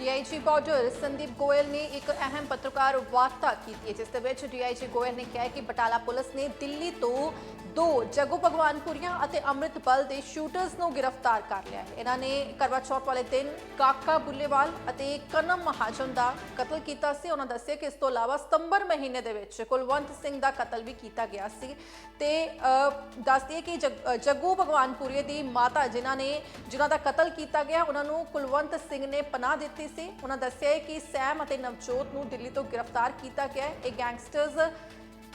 DIG border Sandeep Goyal ਨੇ ਇੱਕ ਅਹਿਮ ਪੱਤਰਕਾਰ ਵਾਰਤਾ ਕੀਤੀ ਹੈ ਜਿਸ ਦੇ ਵਿੱਚ ਡੀਆਈਜੀ ਗੋਇਲ ਨੇ ਕਿਹਾ ਕਿ ਬਟਾਲਾ ਪੁਲਿਸ ਨੇ ਦਿੱਲੀ ਤੋਂ ਦੋ ਜਗੂ ਭਗਵਾਨਪੁਰੀਆਂ ਅਤੇ ਅੰਮ੍ਰਿਤਪਾਲ ਦੇ ਸ਼ੂਟਰਸ ਨੂੰ ਗ੍ਰਿਫਤਾਰ ਕਰ ਲਿਆ ਹੈ। ਇਹਨਾਂ ਨੇ ਕਰਵਾ ਚੌਥ ਵਾਲੇ ਦਿਨ ਕਾਕਾ ਬੁੱਲੇਵਾਲ ਅਤੇ ਕਨਮ ਮਹਾਜਨ ਦਾ ਕਤਲ ਕੀਤਾ ਸੀ। ਉਹਨਾਂ ਦੱਸਿਆ ਕਿ ਇਸ ਤੋਂ ਇਲਾਵਾ ਸਤੰਬਰ ਮਹੀਨੇ ਦੇ ਵਿੱਚ ਕੁਲਵੰਤ ਸਿੰਘ ਦਾ ਕਤਲ ਵੀ ਕੀਤਾ ਗਿਆ ਸੀ ਤੇ ਅ, ਕਿ ਜਗ- ਅ, ਜੱਗੂ ਭਗਵਾਨਪੁਰੀ ਦੀ ਮਾਤਾ ਜਿਨ੍ਹਾਂ ਨੇ ਜਿਨ੍ਹਾਂ ਦਾ ਕਤਲ ਕੀਤਾ ਗਿਆ ਉਹਨਾਂ ਨੂੰ ਕੁਲਵੰਤ ਸਿੰਘ ਨੇ ਪਨਾਹ ਦਿੱਤੀ ਸੀ। ਉਹਨਾਂ ਦੱਸਿਆ ਕਿ ਸੈਮ ਅਤੇ ਨਵਜੋਤ ਨੂੰ ਦਿੱਲੀ ਤੋਂ ਗ੍ਰਿਫਤਾਰ ਕੀਤਾ ਗਿਆ ਹੈ। ਇਹ ਗੈਂਗਸਟਰਸ,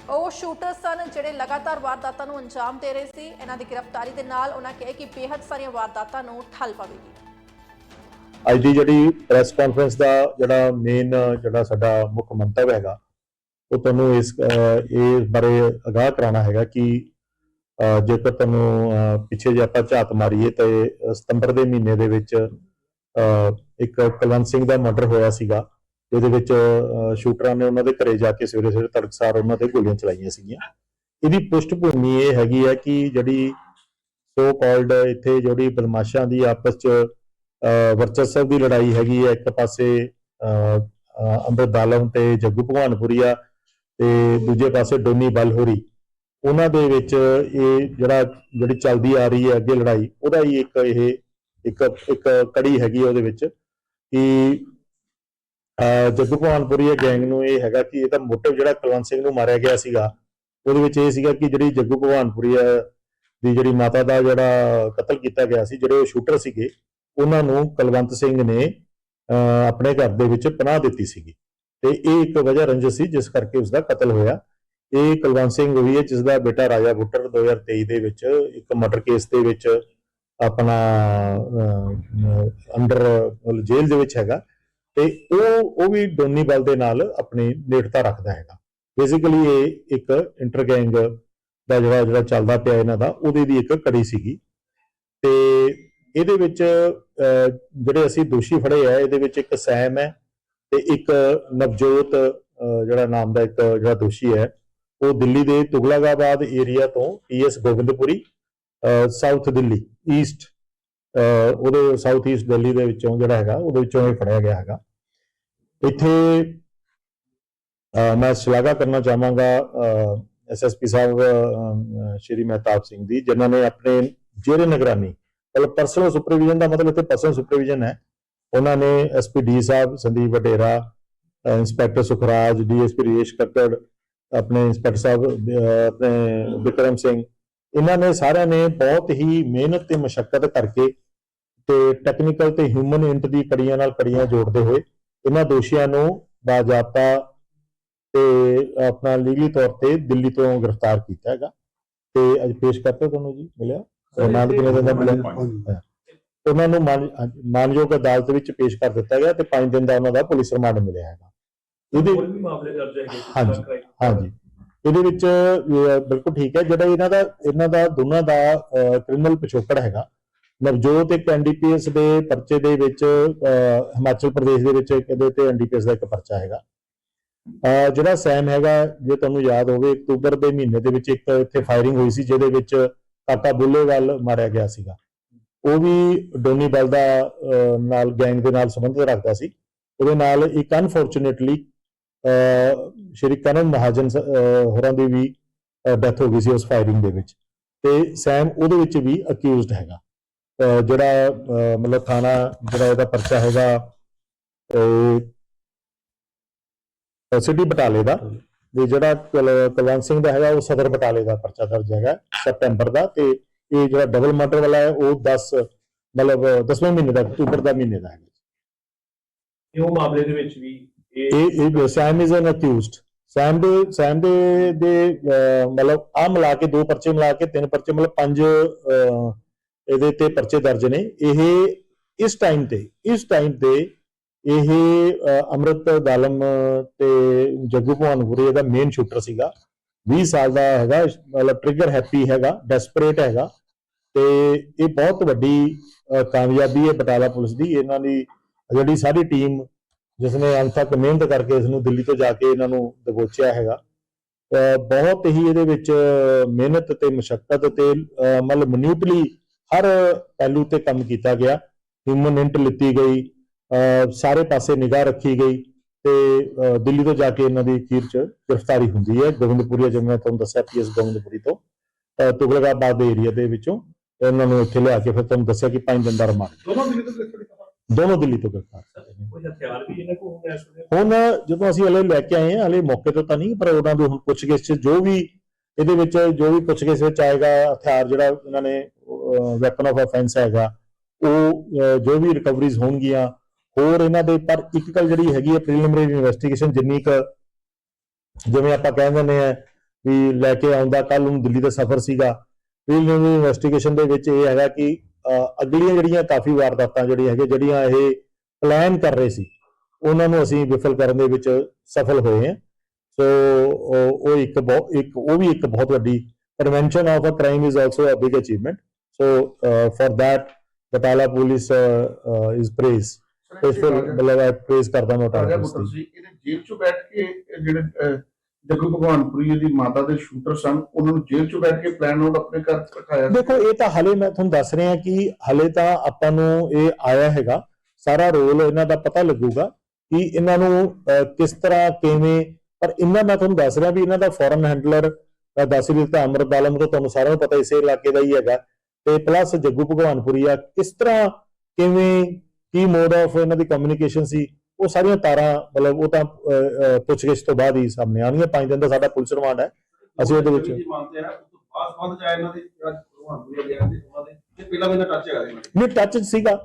ਉਹ ਸ਼ੂਟਰ ਸਨ ਜਿਹੜੇ ਲਗਾਤਾਰ ਵਾਰਦਾਤਾਂ ਨੂੰ ਅੰਜਾਮ ਦੇ ਰਹੇ ਸੀ। ਇਹਨਾਂ ਦੀ ਗ੍ਰਿਫਤਾਰੀ ਦੇ ਨਾਲ ਉਹਨਾਂ ਕਿਹਾ ਕਿ ਬੇਹੱਦ ਸਾਰੀਆਂ ਵਾਰਦਾਤਾਂ ਨੂੰ ਠੱਲ ਪਵੇਗੀ। ਅੱਜ ਦੀ ਜਿਹੜੀ ਪ੍ਰੈਸ ਕਾਨਫਰੰਸ ਦਾ ਜਿਹੜਾ ਮੇਨ ਜਿਹੜਾ ਸਾਡਾ ਮੁੱਖ ਮੰਤਵ ਹੈਗਾ, ਉਹ ਤੁਹਾਨੂੰ ਇਸ ਇਹ ਬਾਰੇ ਅਗਾਹ ਕਰਾਉਣਾ ਹੈਗਾ ਕਿ ਜੇਕਰ ਤੁਹਾਨੂੰ ਪਿੱਛੇ ਜੇ ਆਪਾਂ ਝਾਤ ਮਾਰੀਏ ਤੇ ਸਤੰਬਰ ਦੇ ਮਹੀਨੇ ਦੇ ਵਿੱਚ ਇੱਕ ਕੁਲਵੰਤ ਸਿੰਘ ਦਾ ਮਰਡਰ ਹੋਇਆ ਸੀਗਾ ਜਿਹਦੇ ਵਿੱਚ ਸ਼ੂਟਰਾਂ ਨੇ ਉਹਨਾਂ ਦੇ ਘਰੇ ਜਾ ਕੇ ਸਵੇਰੇ ਸਵੇਰੇ ਤੜਕਸਾਰ ਉਹਨਾਂ ਤੇ ਗੋਲੀਆਂ ਚਲਾਈਆਂ ਸੀਗੀਆਂ। ਇਹਦੀ ਪੁਸ਼ਟਭੂਮੀ ਇਹ ਹੈਗੀ ਹੈ ਕਿ ਜਿਹੜੀ ਸੋ ਕਾਲਡ ਇੱਥੇ ਜਿਹੜੀ ਬਦਮਾਸ਼ਾਂ ਦੀ ਆਪਸ ਚ ਅਹ ਵਰਚਸਵ ਦੀ ਲੜਾਈ ਹੈਗੀ ਹੈ ਇੱਕ ਪਾਸੇ ਅਹ, ਅੰਮ੍ਰਿਤ ਦਾਲਮ ਤੇ ਜੱਗੂ ਭਗਵਾਨਪੁਰੀਆ ਤੇ ਦੂਜੇ ਪਾਸੇ ਡੋਨੀ ਬਲਹੋਰੀ। ਉਹਨਾਂ ਦੇ ਵਿੱਚ ਇਹ ਜਿਹੜਾ ਜਿਹੜੀ ਚੱਲਦੀ ਆ ਰਹੀ ਹੈ ਅੱਗੇ ਲੜਾਈ ਉਹਦਾ ਹੀ ਇੱਕ ਇਹ ਇੱਕ ਇੱਕ ਕੜੀ ਹੈਗੀ ਉਹਦੇ ਵਿੱਚ ਕਿ ਅਹ, ਜੱਗੂ ਭਗਵਾਨਪੁਰੀਆ ਗੈਂਗ ਨੂੰ ਇਹ ਹੈਗਾ ਕਿ ਇਹਦਾ ਮੋਟਿਵ ਜਿਹੜਾ ਕੁਲਵੰਤ ਸਿੰਘ ਨੂੰ ਮਾਰਿਆ ਗਿਆ ਸੀਗਾ ਉਹਦੇ ਵਿੱਚ ਇਹ ਸੀਗਾ ਕਿ ਜਿਹੜੀ ਜੱਗੂ ਭਗਵਾਨਪੁਰੀਆ ਦੀ ਜਿਹੜੀ ਮਾਤਾ ਦਾ ਜਿਹੜਾ ਕਤਲ ਕੀਤਾ ਗਿਆ ਸੀ ਜਿਹੜੇ ਉਹ ਸ਼ੂਟਰ ਸੀਗੇ ਉਹਨਾਂ ਨੂੰ ਕੁਲਵੰਤ ਸਿੰਘ ਨੇ ਅਹ, ਆਪਣੇ ਘਰ ਦੇ ਵਿੱਚ ਪਨਾਹ ਦਿੱਤੀ ਸੀਗੀ। ਤੇ ਇਹ ਇੱਕ ਵਜ੍ਹਾ ਰੰਜਿਸ਼ ਸੀ ਜਿਸ ਕਰਕੇ ਉਸ ਦਾ ਕਤਲ ਹੋਇਆ। ਇਹ ਕੁਲਵੰਤ ਸਿੰਘ ਹੋਈ ਹੈ ਜਿਸ ਦਾ ਬੇਟਾ ਰਾਜਾ ਬੁੱਟਰ 2023 ਦੇ ਵਿੱਚ ਇੱਕ ਮਰਡਰ ਕੇਸ ਦੇ ਵਿੱਚ ਆਪਣਾ ਅੰਡਰ ਜੇਲ੍ਹ ਦੇ ਵਿੱਚ ਹੈਗਾ ਤੇ ਉਹ ਉਹ ਵੀ ਡੋਨੀ ਬਲ ਦੇ ਨਾਲ ਆਪਣੀ ਨੇੜਤਾ ਰੱਖਦਾ ਹੈਗਾ। ਬੇਸਿਕਲੀ ਇਹ ਇੱਕ ਇੰਟਰ ਗੈਂਗ ਦਾ ਜਿਹੜਾ ਜਿਹੜਾ ਚੱਲਦਾ ਪਿਆ ਇਹਨਾਂ ਦਾ, ਉਹਦੇ ਦੀ ਇੱਕ ਕੜੀ ਸੀਗੀ। ਤੇ ਇਹਦੇ ਵਿੱਚ ਜਿਹੜੇ ਅਸੀਂ ਦੋਸ਼ੀ ਫੜੇ ਆ, ਇਹਦੇ ਵਿੱਚ ਇੱਕ ਸੈਮ ਹੈ ਤੇ ਇੱਕ ਨਵਜੋਤ ਜਿਹੜਾ ਨਾਮ ਦਾ ਇੱਕ ਜਿਹੜਾ ਦੋਸ਼ੀ ਹੈ, ਉਹ ਦਿੱਲੀ ਦੇ ਤੁਗਲਕਾਬਾਦ ਏਰੀਆ ਤੋਂ ES Govindpuri south Delhi east ਉਹਦੇ ਸਾਊਥ ਈਸਟ ਦਿੱਲੀ ਦੇ ਵਿੱਚੋਂ ਜਿਹੜਾ ਹੈਗਾ, ਉਹਦੇ ਵਿੱਚੋਂ ਇਹ ਫੜਿਆ ਗਿਆ ਹੈਗਾ। ਇੱਥੇ ਮੈਂ ਸ਼ਲਾਘਾ ਕਰਨਾ ਚਾਹਾਂਗਾ ਐਸਐਸਪੀ ਸਾਹਿਬ ਸ਼੍ਰੀ ਮਹਿਤਾਬ ਸਿੰਘ ਦੀ ਜਿਨ੍ਹਾਂ ਨੇ ਆਪਣੇ ਜੇਰੇ ਨਿਗਰਾਨੀ, ਮਤਲਬ ਪਰਸਨਲ ਸੁਪਰਵਿਜ਼ਨ ਦਾ ਮਤਲਬ ਇੱਥੇ ਪਰਸਨਲ ਸੁਪਰਵਿਜ਼ਨ ਹੈ। ਉਹਨਾਂ ਨੇ ਐਸਪੀ ਸਾਹਿਬ, ਸੰਦੀਪ ਵਡੇਰਾ ਇੰਸਪੈਕਟਰ ਸੁਖਰਾਜ ਡੀਐਸਪੀ ਰੇਸ਼ ਕੱਕੜ, ਆਪਣੇ ਇੰਸਪੈਕਟਰ ਸਾਹਿਬ ਆਪਣੇ ਵਿਕਰਮ ਸਿੰਘ ਇਹਨਾਂ ਨੇ ਸਾਰਿਆਂ ਨੇ ਬਹੁਤ ਹੀ ਮਿਹਨਤ ਤੇ ਮਸ਼ੱਕਤ ਕਰਕੇ ਤੇ ਟੈਕਨੀਕਲ ਤੇ ਹਿਊਮਨ ਇੰਟ ਦੀ ਕੜੀਆਂ ਨਾਲ ਕੜੀਆਂ ਜੋੜਦੇ ਹੋਏ ਇਹਨਾਂ ਦੋਸ਼ੀਆਂ ਨੂੰ ਬਾਜ਼ਾਬਤਾ ਤੇ ਆਪਣਾ ਲੀਗਲੀ ਤੌਰ ਤੇ ਦਿੱਲੀ ਤੋਂ ਗ੍ਰਿਫਤਾਰ ਕੀਤਾ ਹੈਗਾ। ਤੇ ਅੱਜ ਪੇਸ਼ ਕਰਤਾ ਤੁਹਾਨੂੰ ਜੀ ਮਿਲਿਆ? ਰਿਮਾਂਡ ਕਿੰਨੇ ਦਿਨ ਦਾ ਮਿਲਿਆ? ਹਾਂ। ਉਹਨਾਂ ਨੂੰ ਮਾਨਯੋਗ ਅਦਾਲਤ ਵਿੱਚ ਪੇਸ਼ ਕਰ ਦਿੱਤਾ ਗਿਆ ਤੇ 5 ਦਿਨ ਦਾ ਉਹਨਾਂ ਦਾ ਪੁਲਿਸ ਰਿਮਾਂਡ ਮਿਲਿਆ ਹੈਗਾ। ਇਹਦੇ ਹੋਰ ਵੀ ਮਾਮਲੇ ਦਰਜ ਹੈਗੇ ਹਾਂਜੀ, ਹਾਂਜੀ। ਇਹਦੇ ਵਿੱਚ ਬਿਲਕੁਲ ਠੀਕ ਹੈ। ਜਿਹੜਾ ਇਹਨਾਂ ਦਾ ਇਹਨਾਂ ਦਾ ਦੋਨਾਂ ਦਾ ਕ੍ਰਿਮੀਨਲ ਪਿਛੋਕੜ ਹੈਗਾ। ਨਵਜੋਤ ਇੱਕ ਐਨਡੀਪੀਐਸ ਦੇ ਪਰਚੇ ਦੇ ਵਿੱਚ ਹਿਮਾਚਲ ਪ੍ਰਦੇਸ਼ ਦੇ ਵਿੱਚ ਇੱਕ ਇਹਦੇ ਤੇ ਐਨਡੀਪੀਐਸ ਦਾ ਇੱਕ ਪਰਚਾ ਹੈਗਾ। ਜਿਹੜਾ ਸੈਮ ਹੈਗਾ, ਜੇ ਤੁਹਾਨੂੰ ਯਾਦ ਹੋਵੇ, ਅਕਤੂਬਰ ਦੇ ਮਹੀਨੇ ਦੇ ਵਿੱਚ ਇੱਕ ਇੱਥੇ ਫਾਇਰਿੰਗ ਹੋਈ ਸੀ, ਜਿਹਦੇ ਵਿੱਚ ਕਾਕਾ ਬੁੱਲੇਵਾਲ ਮਾਰਿਆ ਗਿਆ ਸੀਗਾ। ਉਹ ਵੀ ਡੋਨੀ ਬਲ ਦਾ ਨਾਲ ਗੈਂਗ ਦੇ ਨਾਲ ਸੰਬੰਧ ਰੱਖਦਾ ਸੀ। ਉਹਦੇ ਨਾਲ ਇੱਕ ਅਨਫੋਰਚੂਨੇਟਲੀ ਸ਼੍ਰੀ ਕਨਨ ਮਹਾਜਨ ਹੋਰਾਂ ਦੀ ਵੀ ਡੈਥ ਹੋ ਗਈ ਸੀ ਉਸ ਫਾਇਰਿੰਗ ਦੇ ਵਿੱਚ। ਤੇ ਸੈਮ ਉਹਦੇ ਵਿੱਚ ਵੀ ਅਕਿਊਜ਼ਡ ਹੈਗਾ। ਜਿਹੜਾ ਮਤਲਬ ਥਾਣਾ ਜਿਹੜਾ ਇਹਦਾ ਪਰਚਾ ਹੈਗਾ ਸਿਟੀ ਬਟਾਲੇ ਦਾ। ਤੇ ਜਿਹੜਾ ਕੁਲ- ਕੁਲਵੰਤ ਸਿੰਘ ਦਾ ਹੈਗਾ, ਉਹ ਸਦਰ ਬਟਾਲੇ ਦਾ ਪਰਚਾ ਦਰਜ ਹੈਗਾ, ਸਤੰਬਰ ਦਾ। ਤੇ ਇਹ ਜਿਹੜਾ ਡਬਲ ਮਰਡਰ ਵਾਲਾ ਹੈ, ਉਹ 10 ਮਤਲਬ 10ਵੇਂ ਮਹੀਨੇ ਦਾ, ਅਕਤੂਬਰ ਦਾ ਮਹੀਨੇ ਦਾ ਹੈਗਾ। ਇਹ ਉਹ ਮਾਮਲੇ ਦੇ ਵਿੱਚ ਵੀ ਇਹ ਸੈਮ ਇਜ਼ ਐਨ ਅਕਿਊਜ਼ਡ ਸੈਮ ਦੇ ਸੈਮ ਦੇ ਦੇ ਮਤਲਬ ਆ ਮਿਲਾ ਕੇ ਦੋ ਪਰਚੇ ਮਿਲਾ ਕੇ ਤਿੰਨ ਪਰਚੇ ਮਤਲਬ ਪੰਜ ਇਹਦੇ ਤੇ ਪਰਚੇ ਦਰਜ ਨੇ। ਇਹ ਇਸ ਟਾਈਮ ਤੇ ਇਸ ਟਾਈਮ ਤੇ ਇਹ ਅਹ, ਅੰਮ੍ਰਿਤ ਦਾਲਮ ਤੇ ਜੱਗੂ ਭਵਾਨਪੁਰੀ ਦਾ ਮੇਨ ਸ਼ੂਟਰ ਸੀਗਾ। 20 ਸਾਲ ਦਾ ਹੈਗਾ ਮਤਲਬ ਟ੍ਰਿਗਰ ਹੈਪੀ ਹੈਗਾ ਡੈਸਪਰੇਟ ਹੈਗਾ। ਤੇ ਇਹ ਬਹੁਤ ਵੱਡੀ ਕਾਮਯਾਬੀ ਹੈ ਬਟਾਲਾ ਪੁਲਿਸ ਦੀ। ਇਹਨਾਂ ਦੀ ਜਿਹੜੀ ਸਾਰੀ ਟੀਮ ਜਿਸ ਨੇ ਅੰਤ ਤੱਕ ਮਿਹਨਤ ਕਰਕੇ ਇਸ ਨੂੰ ਦਿੱਲੀ ਤੋਂ ਜਾ ਕੇ ਇਹਨਾਂ ਨੂੰ ਦਬੋਚਿਆ ਹੈਗਾ। ਬਹੁਤ ਹੀ ਇਹਦੇ ਵਿੱਚ ਮਿਹਨਤ ਤੇ ਮੁਸ਼ਕਲ ਤੇ ਮਤਲਬ ਮਨਿਊਟਲੀ ਹਰ ਪਹਿਲੂ ਤੇ ਕੰਮ ਕੀਤਾ ਗਿਆ। ਹਿਊਮਨ ਇੰਟ ਲਿੱਤੀ ਗਈ ਸਾਰੇ ਪਾਸੇ ਨਿਗਾਹ ਰੱਖੀ ਗਈ ਤੇ ਦਿੱਲੀ ਤੋਂ ਜਾ ਕੇ ਇਹਨਾਂ ਦੀ ਅਖੀਰ ਚ ਗ੍ਰਿਫਤਾਰੀ ਹੁੰਦੀ ਹੈ। ਗੋਬਿੰਦਪੁਰੀ ਜਿਵੇਂ ਮੈਂ ਤੁਹਾਨੂੰ ਦੱਸਿਆ ਪੀਐਸ ਗੋਬਿੰਦਪੁਰੀ ਤੋਂ। ਤੁਗਲਕਾਬਾਦ ਦੇ ਏਰੀਆ ਦੇ ਵਿੱਚੋਂ ਇਹਨਾਂ ਨੂੰ ਇੱਥੇ ਲਿਆ ਕੇ ਫਿਰ ਤੁਹਾਨੂੰ ਦੱਸਿਆ ਕਿ 5 ਦਿਨ ਦਾ ਰਿਮਾਂਡ। ਦੋਨੋਂ ਦਿੱਲੀ ਤੋਂ ਗ੍ਰਿਫਤਾਰ ਦੋਨੋਂ ਦਿੱਲੀ ਤੋਂ ਗ੍ਰਿਫਤਾਰ। ਕੀਤੇ ਹਥਿਆਰ ਵੀ ਇਹਨਾਂ ਕੋਲ ਹੋਣਾ ਇਸ ਵੇਲੇ ਹੁਣ ਜਦੋਂ ਅਸੀਂ ਹਲੇ ਲੈ ਕੇ ਆਏ ਹਾਂ, ਹਲੇ ਮੌਕੇ ਤੋਂ ਤਾਂ ਨਹੀਂ, ਪਰ ਉਹਨਾਂ ਦੇ ਹੁਣ ਪੁੱਛਗਿੱਛ 'ਚ ਜੋ ਵੀ ਇਹਦੇ ਵਿੱਚ ਜੋ ਵੀ ਪੁੱਛਗਿੱਛ ਵਿੱਚ ਆਏਗਾ, ਹਥਿਆਰ ਜਿਹੜਾ ਇਹਨਾਂ ਨੇ ਵੈਪਨ ਆਫ ਆਫੈਂਸ ਹੈਗਾ, ਉਹ ਜੋ ਵੀ ਰਿਕਵਰੀਜ਼ ਹੋਣਗੀਆਂ, ਹੋਰ ਇਹਨਾਂ ਦੇ, ਪਰ ਇੱਕ ਗੱਲ ਜਿਹੜੀ ਹੈਗੀ ਹੈ ਪ੍ਰੀਲਿਮਿਨਰੀ ਇਨਵੈਸਟੀਗੇਸ਼ਨ ਜਿੰਨੀ ਕੁ ਜਿਵੇਂ ਆਪਾਂ ਕਹਿ ਦਿੰਦੇ ਆ ਵੀ ਲੈ ਕੇ ਆਉਂਦਾ ਕੱਲ ਨੂੰ ਦਿੱਲੀ ਦਾ ਸਫ਼ਰ ਸੀਗਾ ਪ੍ਰੀਲਿਮਿਨਰੀ ਇਨਵੈਸਟੀਗੇਸ਼ਨ ਦੇ ਵਿੱਚ ਇਹ ਹੈਗਾ ਕਿ ਅਗਲੀਆਂ ਜਿਹੜੀਆਂ ਕਾਫੀ ਵਾਰਦਾਤਾਂ ਜਿਹੜੀਆਂ ਹੈਗੇ ਜਿਹੜੀਆਂ ਇਹ ਪਲਾਨ ਕਰ ਰਹੇ ਸੀ ਉਹਨਾਂ ਨੂੰ ਅਸੀਂ ਵਿਫਲ ਕਰਨ ਦੇ ਵਿੱਚ ਸਫਲ ਹੋਏ ਹਾਂ। ਸੋ ਉਹ ਇੱਕ ਇੱਕ ਉਹ ਵੀ ਇੱਕ ਬਹੁਤ ਵੱਡੀ prevention of a crime is also a big achievement. So uh, for that batala police uh, uh, is praised praise ਕਰਦਾ ਮੈਂ ਟਾਟਾ ਜੀ ਇਹਦੇ ਜੇਲ੍ਹ ਚ ਬੈਠ ਕੇ ਜਿਹੜੇ ਜੱਗੂ ਭਗਵਾਨਪੁਰੀ ਦੀ ਮਾਤਾ ਦੇ ਸ਼ੂਟਰ ਸਨ ਉਹਨਾਂ ਨੂੰ ਜੇਲ੍ਹ ਚ ਬੈਠ ਕੇ ਪਲਾਨ ਆਊਟ ਆਪਣੇ ਘਰ ਬਿਠਾਇਆ। ਦੇਖੋ ਇਹ ਤਾਂ ਹਲੇ ਮੈਂ ਤੁਹਾਨੂੰ ਦੱਸ ਰਿਹਾ ਕਿ ਹਲੇ ਤਾਂ ਆਪਾਂ ਨੂੰ ਇਹ ਆਇਆ ਹੈਗਾ। ਸਾਰਾ ਰੋਲ ਇਹਨਾਂ ਦਾ ਪਤਾ ਲੱਗੂਗਾ ਕਿ ਇਹਨਾਂ ਨੂੰ ਕਿਸ ਤਰ੍ਹਾਂ ਕਿਵੇਂ ਪਰ ਇਹਨਾਂ ਮੈਂ ਤੁਹਾਨੂੰ ਦੱਸ ਰਿਹਾ ਵੀ ਇਹਨਾਂ ਦਾ ਫੋਰਨ ਹੈਂਡਲਰ ਦੱਸ ਦਿੱਤਾ ਅਮਰਤ ਆਲਮ ਤੋਂ ਤੁਹਾਨੂੰ ਸਾਰਿਆਂ ਨੂੰ ਪਤਾ ਇਸੇ ਇਲਾਕੇ ਦਾ ਹੀ ਹੈਗਾ। ਤੇ ਪਲੱਸ ਜੱਗੂ ਭਗਵਾਨਪੁਰੀ ਆ ਕਿਸ ਤਰ੍ਹਾਂ ਕਿਵੇਂ ਕੀ ਮੋਡ ਆਫ ਇਹਨਾਂ ਦੀ ਕਮਿਊਨੀਕੇਸ਼ਨ ਸੀ ਉਹ ਸਾਰੀਆਂ ਤਾਰਾਂ ਮਤਲਬ ਉਹ ਤਾਂ ਪੁੱਛਗਿੱਛ ਤੋਂ ਬਾਅਦ ਹੀ ਸਾਹਮਣੇ ਆਉਣਗੀਆਂ ਪੰਜ ਦਿਨ ਦਾ ਸਾਡਾ ਪੁਲਿਸ ਰਿਮਾਂਡ ਹੈ। ਅਸੀਂ ਉਹਦੇ ਵਿੱਚ ਬਾਅਦ ਬਾਅਦ ਚ ਇਹਨਾਂ ਦੇ ਜਿਹੜਾ ਭਗਵਾਨਪੁਰੀ ਗਿਆ ਤੇ ਉਹਨਾਂ ਦੇ ਪਹਿਲਾਂ ਵੀ ਟੱਚ ਹੈਗਾ ਦੇ ਨਹੀਂ ਟੱਚ ਸੀਗਾ।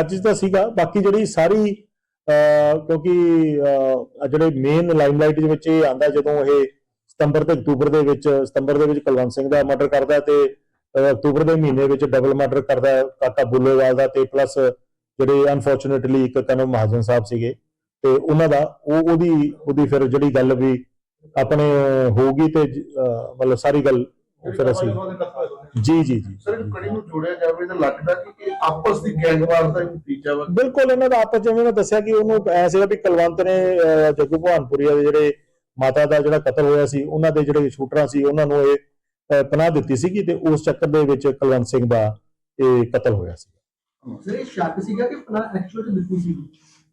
ਟੱਚ ਤਾਂ ਸੀਗਾ ਬਾਕੀ ਜਿਹੜੀ ਸਾਰੀ ਅਹ, ਕਿਉਂਕਿ ਜਿਹੜੇ ਮੇਨ ਲਾਈਮਲਾਈਟ ਦੇ ਵਿੱਚ ਇਹ ਆਂਦਾ ਜਦੋਂ ਇਹ ਸਤੰਬਰ ਤੇ ਅਕਤੂਬਰ ਦੇ ਵਿੱਚ ਸਤੰਬਰ ਦੇ ਵਿੱਚ ਕੁਲਵੰਤ ਸਿੰਘ ਦਾ ਮਰਡਰ ਕਰਦਾ ਤੇ ਅਕਤੂਬਰ ਦੇ ਮਹੀਨੇ ਵਿੱਚ ਡਬਲ ਮਰਡਰ ਕਰਦਾ ਕਾਕਾ ਬੁੱਲੇਵਾਲ ਦਾ ਤੇ ਪਲੱਸ ਜਿਹੜੇ ਅਨਫੋਰਚੂਨੇਟਲੀ ਇੱਕ ਕਨਮ ਮਹਾਜਨ ਸਾਹਿਬ ਸੀਗੇ ਤੇ ਉਹਨਾਂ ਦਾ ਉਹ ਉਹਦੀ ਉਹਦੀ ਫਿਰ ਜਿਹੜੀ ਗੱਲ ਵੀ ਆਪਣੇ ਹੋਊਗੀ ਤੇ ਮਤਲਬ ਸਾਰੀ ਗੱਲ ਉਹ ਫਿਰ ਅਸੀਂ ਜੀ ਜੀ ਜੀ। ਸਰ ਕੜੀ ਨੂੰ ਜੋੜਿਆ ਜਾਵੇ ਤਾਂ ਲੱਗਦਾ ਕਿ ਇਹ ਆਪਸ ਦੀ ਗੈਂਗਵਾਰ ਦਾ ਹੀ ਨਤੀਜਾ ਵਾ। ਬਿਲਕੁਲ ਇਹਨਾਂ ਦਾ ਆਪਸ ਜਿਵੇਂ ਮੈਂ ਦੱਸਿਆ ਕਿ ਉਹਨੂੰ ਐ ਸੀਗਾ ਵੀ ਕੁਲਵੰਤ ਨੇ ਜੱਗੂ ਭਵਾਨਪੁਰੀਆ ਦੇ ਜਿਹੜੇ ਮਾਤਾ ਦਾ ਜਿਹੜਾ ਕਤਲ ਹੋਇਆ ਸੀ ਉਹਨਾਂ ਦੇ ਜਿਹੜੇ ਸ਼ੂਟਰਾਂ ਸੀ ਉਹਨਾਂ ਨੂੰ ਇਹ ਪਨਾਹ ਦਿੱਤੀ ਸੀਗੀ ਤੇ ਉਸ ਚੱਕਰ ਦੇ ਵਿੱਚ ਕੁਲਵੰਤ ਸਿੰਘ ਦਾ ਇਹ ਕਤਲ ਹੋਇਆ ਸੀ। ਸਰ ਇਹ ਸ਼ੱਕ ਸੀਗਾ ਕਿ ਪਨਾਹ ਐਕਚੁਅਲ ਚ ਦਿੱਤੀ ਸੀ?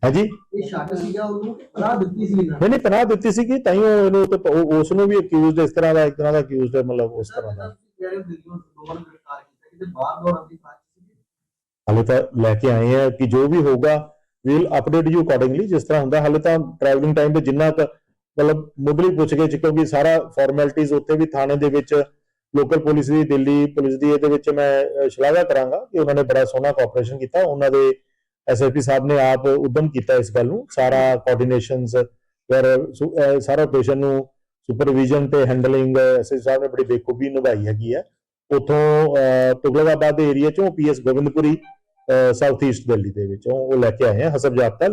ਹਾਂਜੀ? ਇਹ ਸ਼ੱਕ ਸੀਗਾ ਉਹਨੂੰ ਕਿ ਪਨਾਹ ਦਿੱਤੀ ਸੀ ਇਹਨਾਂ ਨਹੀਂ ਨਹੀਂ ਪਨਾਹ ਦਿੱਤੀ ਸੀਗੀ ਤਾਂ ਹੀ ਉਹ ਇਹਨੂੰ ਤੇ ਉਹ- ਉਸ ਨੂੰ ਵੀ ਅਕਿਊਜ਼ਡ ਇਸ ਤਰ੍ਹਾਂ ਦਾ ਇੱਕ ਤਰ੍ਹਾਂ ਦਾ ਅਕਿਊਜ਼ਡ ਮਤਲਬ ਉਸ ਤਰ੍ਹਾਂ ਦਾ। ਜਿਹੜੇ ਦਿੱਲੀੋਂ ਦੋ ਵਾਰ ਗ੍ਰਿਫਤਾਰ ਕੀਤਾ ਕਿਤੇ ਬਾਹਰ ਦੌੜਨ ਦੀ ਸਾਜ਼ਿਸ਼ ਸੀ ਹਾਲੇ ਤਾਂ ਲੈ ਕੇ ਆਏ ਆ ਕਿ ਜੋ ਵੀ ਹੋਊਗਾ ਵੀਲ ਅਪਡੇਟ ਯੂ ਅਕੋਰਡਿੰਗਲੀ ਜਿਸ ਤਰ੍ਹਾਂ ਹੁੰਦਾ ਹਾਲੇ ਤਾਂ ਟਰੈਵਲਿੰਗ ਟਾਈਮ ਤੇ ਜਿੰਨਾ ਕੁ ਮਤਲਬ ਮੁੱਢਲੀ ਪੁੱਛਗਿੱਛ ਕਿਉਂਕਿ ਸਾਰਾ ਫਾਰਮੈਲਿਟੀਜ਼ ਉੱਥੇ ਵੀ ਥਾਣੇ ਦੇ ਵਿੱਚ ਲੋਕਲ ਪੁਲਿਸ ਦੀ ਦਿੱਲੀ ਪੁਲਿਸ ਦੀ ਇਹਦੇ ਵਿੱਚ ਮੈਂ ਅਹ, ਸ਼ਲਾਘਾ ਕਰਾਂਗਾ ਕਿ ਉਹਨਾਂ ਨੇ ਬੜਾ ਸੋਹਣਾ ਕੋਆਪਰੇਸ਼ਨ ਕੀਤਾ ਉਹਨਾਂ ਦੇ ਐਸਐਸਪੀ ਸਾਹਿਬ ਨੇ ਆਪ ਉਦਮ ਕੀਤਾ ਇਸ ਗੱਲ ਨੂੰ। ਸਾਰਾ ਕੋਆਰਡੀਨੇਸ਼ਨਸ ਵਰ ਸਾਰਾ ਆਪਰੇਸ਼ਨ ਨੂੰ ਸੁਪਰਵਿਜ਼ਨ ਤੇ ਹੈਂਡਲਿੰਗ ਐਸਐਸਪੀ ਸਾਹਿਬ ਨੇ ਬੜੀ ਬੇਖੂਬੀ ਨਿਭਾਈ ਹੈਗੀ ਹੈ। ਉਥੋਂ ਤੁਗਲਕਾਬਾਦ ਦੇ ਏਰੀਆ ਚੋਂ PS Govindpuri south east Delhi ਦੇ ਵਿੱਚੋਂ ਉਹ ਲੈ ਕੇ ਆਏ ਆ। ਹਸਬ ਜਾਬਤਾ